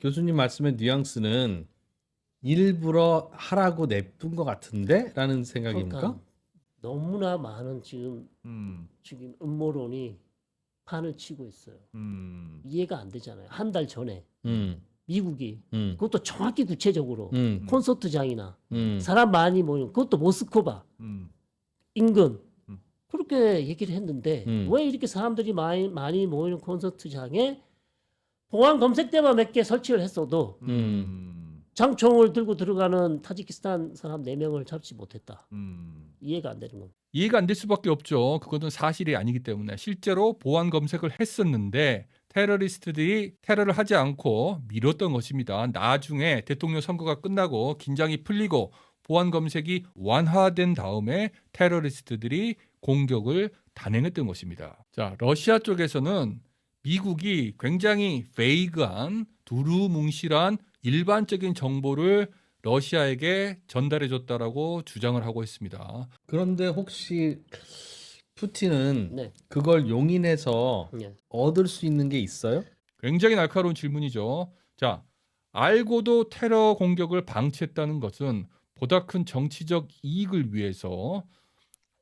교수님 말씀의 뉘앙스는 일부러 하라고 냅둔 것 같은데? 라는 생각입니까? 그러니까 너무나 많은 지금 음, 지금 음모론이 판을 치고 있어요. 음, 이해가 안 되잖아요. 한 달 전에 음, 미국이 음, 그것도 정확히 구체적으로 음, 콘서트장이나 음. 사람 많이 모이는 그것도 모스크바 음, 인근 음. 그렇게 얘기를 했는데 음. 왜 이렇게 사람들이 많이 많이 모이는 콘서트장에 보안 검색대만 몇 개 설치를 했어도 음, 장총을 들고 들어가는 타지키스탄 사람 4명을 잡지 못했다. 음. 이해가 안 되는 겁니다. 이해가 안 될 수밖에 없죠. 그것은 사실이 아니기 때문에 실제로 보안 검색을 했었는데 테러리스트들이 테러를 하지 않고 미뤘던 것입니다. 나중에 대통령 선거가 끝나고 긴장이 풀리고 보안 검색이 완화된 다음에 테러리스트들이 공격을 단행했던 것입니다. 자, 러시아 쪽에서는 미국이 굉장히 베이그한 두루뭉실한 일반적인 정보를 러시아에게 전달해 줬다라고 주장을 하고 있습니다. 그런데 혹시 푸틴은 네. 그걸 용인해서 네. 얻을 수 있는 게 있어요? 굉장히 날카로운 질문이죠. 자, 알고도 테러 공격을 방치했다는 것은 보다 큰 정치적 이익을 위해서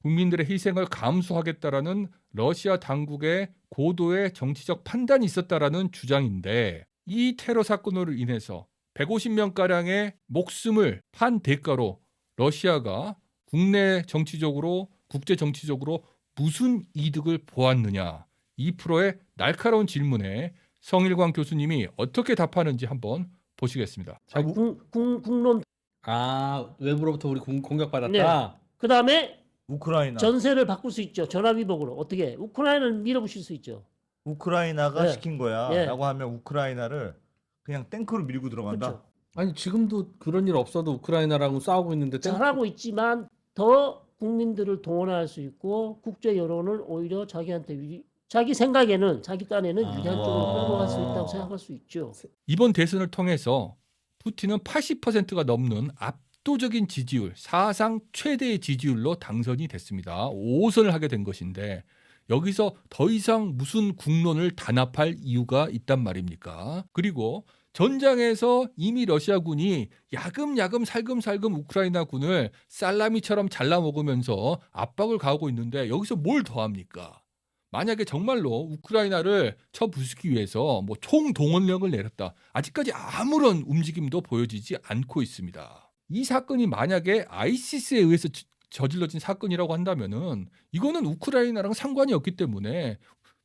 국민들의 희생을 감수하겠다라는 러시아 당국의 고도의 정치적 판단이 있었다라는 주장인데 이 테러 사건으로 인해서 150명 가량의 목숨을 판 대가로 러시아가 국내 정치적으로 국제 정치적으로 무슨 이득을 보았느냐 2%의 날카로운 질문에 성일광 교수님이 어떻게 답하는지 한번 보시겠습니다. 자, 국, 국, 국 론 아 외부로부터 우리 공, 공격받았다. 그 다음에 우크라이나 전세를 바꿀 수 있죠. 전화위복으로 어떻게 우크라이나를 밀어붙일 수 있죠. 우크라이나가 네. 시킨 네. 거야라고 하면 우크라이나를 그냥 탱크로 밀고 들어간다. 그렇죠. 아니 지금도 그런 일 없어도 우크라이나랑 싸우고 있는데 땡- 잘하고 있지만 더 국민들을 동원할 수 있고 국제 여론을 오히려 자기한테 유, 자기 생각에는 자기 딴에는 아. 유리한 쪽으로 끌고 갈 수 있다고 생각할 수 있죠. 이번 대선을 통해서 푸틴은 80%가 넘는 압 도적인 지지율, 사상 최대의 지지율로 당선이 됐습니다. 5선을 하게 된 것인데 여기서 더 이상 무슨 국론을 단합할 이유가 있단 말입니까? 그리고 전장에서 이미 러시아군이 야금야금 살금살금 우크라이나 군을 살라미처럼 잘라 먹으면서 압박을 가하고 있는데 여기서 뭘 더합니까? 만약에 정말로 우크라이나를 쳐부수기 위해서 뭐 총동원령을 내렸다. 아직까지 아무런 움직임도 보여지지 않고 있습니다. 이 사건이 만약에 아이시스에 의해서 저- 저질러진 사건이라고 한다면은 이거는 우크라이나랑 상관이 없기 때문에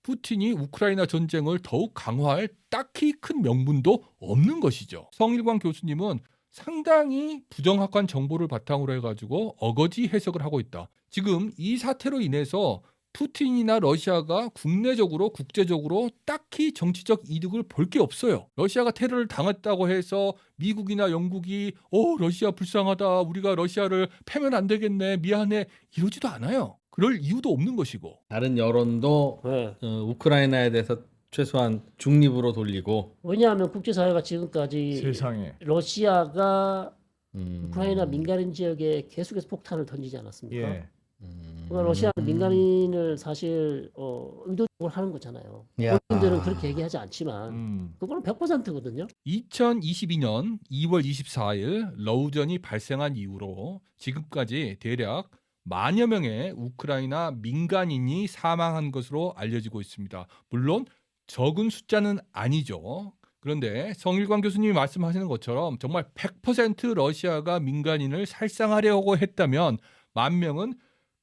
푸틴이 우크라이나 전쟁을 더욱 강화할 딱히 큰 명분도 없는 것이죠. 성일광 교수님은 상당히 부정확한 정보를 바탕으로 해가지고 어거지 해석을 하고 있다. 지금 이 사태로 인해서 푸틴이나 러시아가 국내적으로 국제적으로 딱히 정치적 이득을 볼 게 없어요. 러시아가 테러를 당했다고 해서 미국이나 영국이 어 러시아 불쌍하다 우리가 러시아를 패면 안 되겠네 미안해 이러지도 않아요. 그럴 이유도 없는 것이고 다른 여론도 네. 어, 우크라이나에 대해서 최소한 중립으로 돌리고 왜냐하면 국제사회가 지금까지 세상에. 러시아가 음, 우크라이나 민간인 지역에 계속해서 폭탄을 던지지 않았습니까? 예. 음, 그러니까 러시아는 민간인을 사실 어, 의도적으로 하는 거잖아요. 야. 본인들은 그렇게 얘기하지 않지만 음. 그거는 100%거든요. 2022년 2월 24일 러우전이 발생한 이후로 지금까지 대략 만여 명의 우크라이나 민간인이 사망한 것으로 알려지고 있습니다. 물론 적은 숫자는 아니죠. 그런데 성일광 교수님이 말씀하시는 것처럼 정말 100% 러시아가 민간인을 살상하려고 했다면 만 명은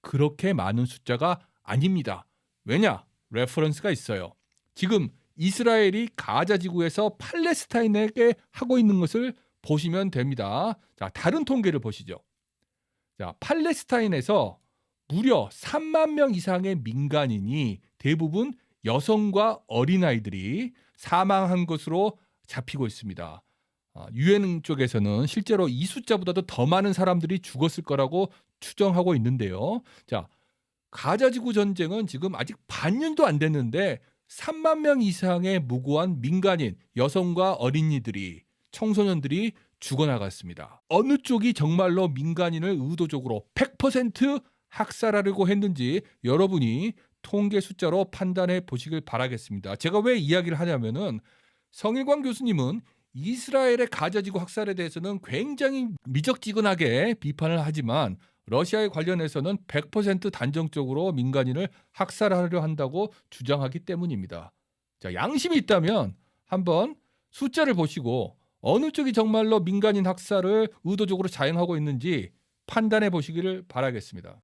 그렇게 많은 숫자가 아닙니다. 왜냐? 레퍼런스가 있어요. 지금 이스라엘이 가자 지구에서 팔레스타인에게 하고 있는 것을 보시면 됩니다. 자, 다른 통계를 보시죠. 자, 팔레스타인에서 무려 3만 명 이상의 민간인이 대부분 여성과 어린아이들이 사망한 것으로 잡히고 있습니다. 아, 유엔 쪽에서는 실제로 이 숫자보다도 더 많은 사람들이 죽었을 거라고 추정하고 있는데요. 자, 가자 지구 전쟁은 지금 아직 반년도 안 됐는데 3만 명 이상의 무고한 민간인, 여성과 어린이들이 청소년들이 죽어나갔습니다. 어느 쪽이 정말로 민간인을 의도적으로 100% 학살하려고 했는지 여러분이 통계 숫자로 판단해 보시길 바라겠습니다. 제가 왜 이야기를 하냐면은 성일광 교수님은 이스라엘의 가져지구 학살에 대해서는 굉장히 미적지근하게 비판을 하지만 러시아에 관련해서는 100% 단정적으로 민간인을 학살하려 한다고 주장하기 때문입니다. 자, 양심이 있다면 한번 숫자를 보시고 어느 쪽이 정말로 민간인 학살을 의도적으로 자행하고 있는지 판단해 보시기를 바라겠습니다.